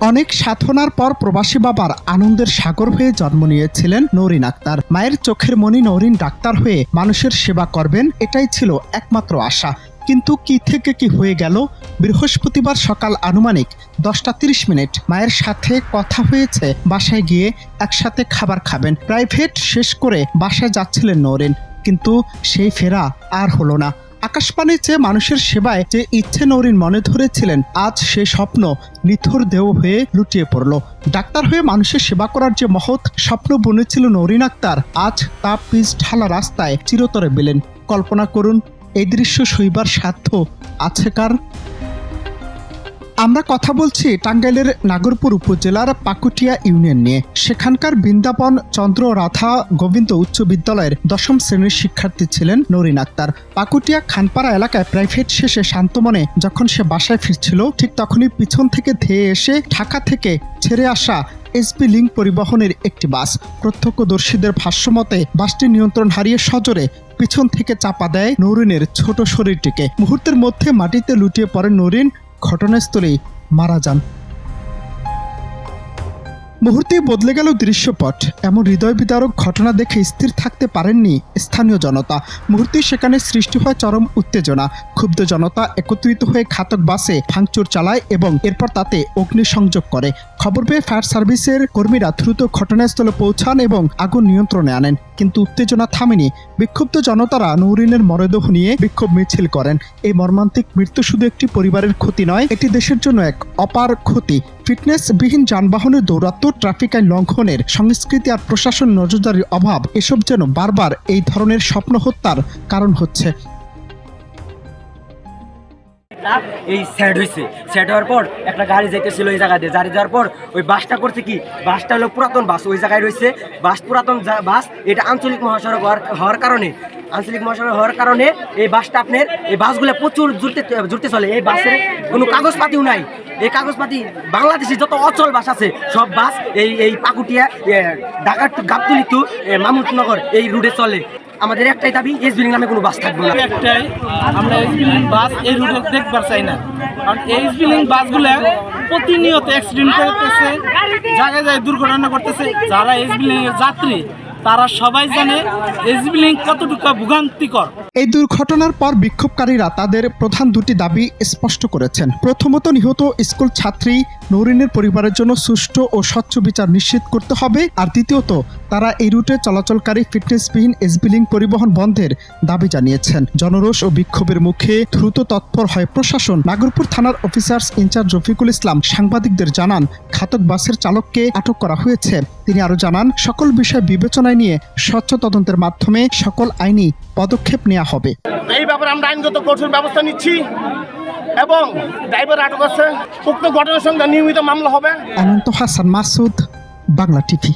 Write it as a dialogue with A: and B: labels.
A: অনেক সাধনার পর প্রবাসী বাবার আনন্দের সাগর হয়ে জন্ম নিয়েছিলেন নৌরিন আক্তার। মায়ের চোখের মনি নৌরিন ডাক্তার হয়ে মানুষের সেবা করবেন, এটাই ছিল একমাত্র আশা। কিন্তু কি থেকে কি হয়ে গেল? বৃহস্পতিবার সকাল আনুমানিক দশটা তিরিশ মিনিট মায়ের সাথে কথা হয়েছে, বাসায় গিয়ে একসাথে খাবার খাবেন। প্রাইভেট শেষ করে বাসায় যাচ্ছিলেন নৌরিন। কিন্তু সেই ফেরা আর হলো না। আকাশবাণী চেয়ে মানুষের সেবায় যে ইচ্ছে নৌরিন মনে ধরেছিলেন, আজ সে স্বপ্ন নিথর দেহ হয়ে লুটিয়ে পড়ল। ডাক্তার হয়ে মানুষের সেবা করার যে মহৎ স্বপ্ন বনেছিল নৌরিন আক্তার, আজ তা পিচ ঢালা রাস্তায় চিরতরে বেলেন কল্পনা করুন, এই দৃশ্য সইবার সাধ্য আছে কার? আমরা কথা বলছি টাঙ্গাইলের নাগরপুর উপজেলার পাকুটিয়া ইউনিয়ন নিয়ে। সেখানকার বৃন্দাবন চন্দ্র রাধা গোবিন্দ উচ্চ বিদ্যালয়ের দশম শ্রেণির শিক্ষার্থী ছিলেন নরিন আক্তার। পাকুটিয়া খানপাড়া এলাকায় প্রাইভেট শেষে শান্তমনে যখন সে বাসায় ফিরছিল, ঠিক তখনই পিছন থেকে ধেয়ে এসে ঢাকা থেকে ছেড়ে আসা এসপি লিঙ্ক পরিবহনের একটি বাস। প্রত্যক্ষদর্শীদের ভাষ্যমতে, বাসটি নিয়ন্ত্রণ হারিয়ে সজোরে পিছন থেকে চাপা দেয় নৌরিনের ছোট শরীরটিকে। মুহূর্তের মধ্যে মাটিতে লুটিয়ে পড়ে নরিন ঘটনাস্থলেই মারা যান। মুহূর্তেই বদলে গেল দৃশ্যপট। এমন হৃদয় বিদারক ঘটনা দেখে স্থির থাকতে পারেননি স্থানীয় জনতা। মুহূর্তেই সেখানে সৃষ্টি হয় চরম উত্তেজনা। ক্ষুব্ধ জনতা একত্রিত হয়ে ঘাতক বাসে ভাঙচুর চালায় এবং এরপর তাতে অগ্নিসংযোগ করে। খবর পেয়ে ফায়ার সার্ভিসের কর্মীরা দ্রুত ঘটনাস্থলে পৌঁছান এবং আগুন নিয়ন্ত্রণে আনেন। কিন্তু উত্তেজনা থামেনি। বিক্ষুব্ধ জনতারা নৌরিনের মরদেহ নিয়ে বিক্ষোভ মিছিল করেন। এই মর্মান্তিক মৃত্যু শুধু একটি পরিবারের ক্ষতি নয়, এটি দেশের জন্য এক অপার ক্ষতি। ফিটনেসবিহীন যানবাহনের দৌরাত্ম ট্রাফিক আইন লঙ্ঘনের সংস্কৃতি আর প্রশাসন নজরদারির অভাব, এসব যেন বারবার এই ধরনের স্বপ্ন হত্যার কারণ হচ্ছে।
B: এই স্যাড হয়েছে স্যাড হওয়ার পর একটা গাড়ি যাইতেছিল ওই জায়গা দিয়ে। গাড়ি যাওয়ার পর ওই বাসটা করছে কি? বাসটা হলো পুরাতন বাস। ওই জায়গায় রয়েছে বাস পুরাতন বাস। এটা আঞ্চলিক মহাসড়ক হওয়ার কারণে। আঞ্চলিক মহাসড়ক হওয়ার কারণে এই বাসটা আপনার এই বাসগুলো প্রচুর জুড়তে জুড়তে চলে। এই বাসের কোনো কাগজপাতিও নাই। এই কাগজপাতি বাংলাদেশে যত অচল বাস আছে সব বাস এই এই পাকুটিয়া এ, ঢাকা টু গাবতলি মামুদনগর এই রুটে চলে। আমাদের একটাই দাবি এস নামে কোনো বাস থাকবে না।
C: একটাই, আমরা এস বিলিং বাস এই রুটে দেখবার চাই না। কারণ এস বিলিং বাসগুলো প্রতিনিয়ত অ্যাক্সিডেন্ট করতেছে, জায়গায় জায়গায় দুর্ঘটনা করতেছে যারা এস বিলিং এর যাত্রী, তারা সবাই জানে এস বিলিং কতটুকু ভোগান্তিকর।
A: এই দুর্ঘটনার পর বিক্ষোভকারীরা তাদের প্রধান দুটি দাবি স্পষ্ট করেছেন। প্রথমত, নিহত স্কুল ছাত্রী নৌরিনের পরিবারের জন্য সুষ্ঠু ও স্বচ্ছ বিচার নিশ্চিত করতে হবে। আর দ্বিতীয়ত, তারা এই রুটে চলাচলকারী ফিটনেসবিহীন এসবিলিং পরিবহন বন্ধের দাবি জানিয়েছেন। জনরোষ ও বিক্ষোভের মুখে দ্রুত তৎপর হয় প্রশাসন। নাগরপুর থানার অফিসার্স ইনচার্জ রফিকুল ইসলাম সাংবাদিকদের জানান, ঘাতক বাসের চালককে আটক করা হয়েছে। তিনি আরও জানান, সকল বিষয় বিবেচনায় নিয়ে স্বচ্ছ তদন্তের মাধ্যমে সকল আইনি পদক্ষেপ নেওয়া হবে।
D: এই ব্যাপারে আমরা আইনগত কঠোর ব্যবস্থা নিচ্ছি এবং ড্রাইভার আটক আছে। উক্ত ঘটনার সঙ্গে নিয়মিত মামলা হবে।
A: অনন্ত হাসান মাসুদ বাংলা টিভি।